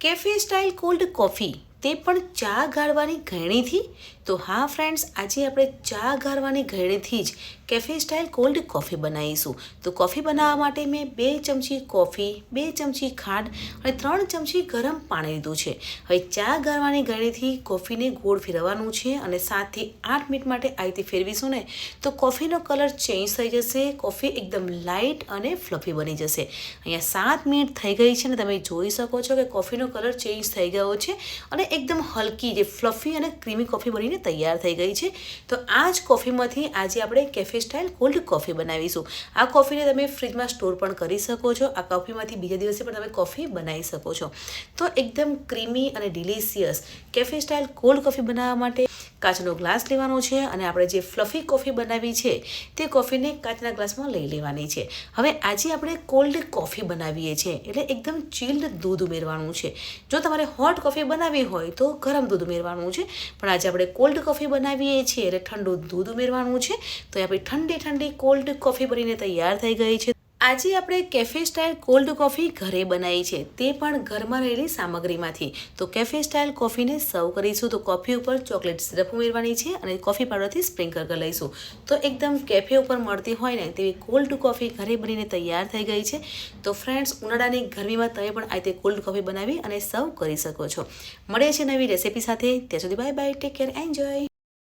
Cafe style cold coffee તે પણ ચા ગાળવાની ઘરણીથી તો હા ફ્રેન્ડ્સ આજે આપણે ચા ગાળવાની ઘરણીથી જ કેફે સ્ટાઇલ કોલ્ડ કોફી બનાવીશું. તો કોફી બનાવવા માટે મેં બે ચમચી કોફી બે ચમચી ખાંડ અને ત્રણ ચમચી ગરમ પાણી લીધું છે. હવે ચા ગાળવાની ઘરણીથી કોફીને ગોળ ફેરવવાનું છે અને સાતથી આઠ મિનિટ માટે આ રીતે ફેરવીશું ને, તો કોફીનો કલર ચેન્જ થઈ જશે કોફી એકદમ લાઇટ અને ફ્લફી બની જશે. અહીંયા સાત મિનિટ થઈ ગઈ છે ને તમે જોઈ શકો છો કે કોફીનો કલર ચેન્જ થઈ ગયો છે અને એકદમ હલકી જે ફ્લફી અને ક્રીમી કોફી બનીને તૈયાર થઈ ગઈ છે. તો આ જ કોફીમાંથી આજે આપણે કેફે સ્ટાઇલ કોલ્ડ કોફી બનાવીશું. આ કોફીને તમે ફ્રીજમાં સ્ટોર પણ કરી શકો છો. આ કોફીમાંથી બીજા દિવસે પણ તમે કોફી બનાવી શકો છો. તો એકદમ ક્રીમી અને delicious cafe style cold coffee બનાવવા માટે કાચનો ગ્લાસ લેવાનો છે અને આપણે જે ફ્લફી કોફી બનાવી છે તે કોફીને કાચના ગ્લાસમાં લઈ લેવાની છે. હવે આજે આપણે કોલ્ડ કોફી બનાવીએ છીએ એટલે એકદમ ચિલ્ડ દૂધ ઉમેરવાનું છે. જો તમારે હોટ કોફી બનાવવી હોય તો ગરમ દૂધ ઉમેરવાનું છે. પણ આજે આપણે કોલ્ડ કોફી બનાવીએ છીએ એટલે ઠંડુ દૂધ ઉમેરવાનું છે. તો આપણે ઠંડી ઠંડી કોલ્ડ કોફી બનીને તૈયાર થઈ ગઈ છે. આજે આપણે કેફે સ્ટાઇલ કોલ્ડ કોફી ઘરે બનાવી છે. તે પણ ઘરમાં રહેલી સામગ્રીમાંથી. તો કેફે સ્ટાઇલ કોફીને સર્વ કરીશું તો કોફી ઉપર ચોકલેટ સિરપ ઉમેરવાની છે અને કોફી પાવડરથી સ્પ્રિંકલ કરી લઈશું. તો એકદમ કેફે ઉપર મળતી હોય ને તેવી કોલ્ડ કોફી ઘરે બનીને તૈયાર થઈ ગઈ છે. તો ફ્રેન્ડ્સ ઉનાળાની ગરમીમાં તમે પણ આ રીતે કોલ્ડ કોફી બનાવી અને સર્વ કરી શકો છો. મળે છે નવી રેસીપી સાથે. ત્યાં સુધી bye bye take care enjoy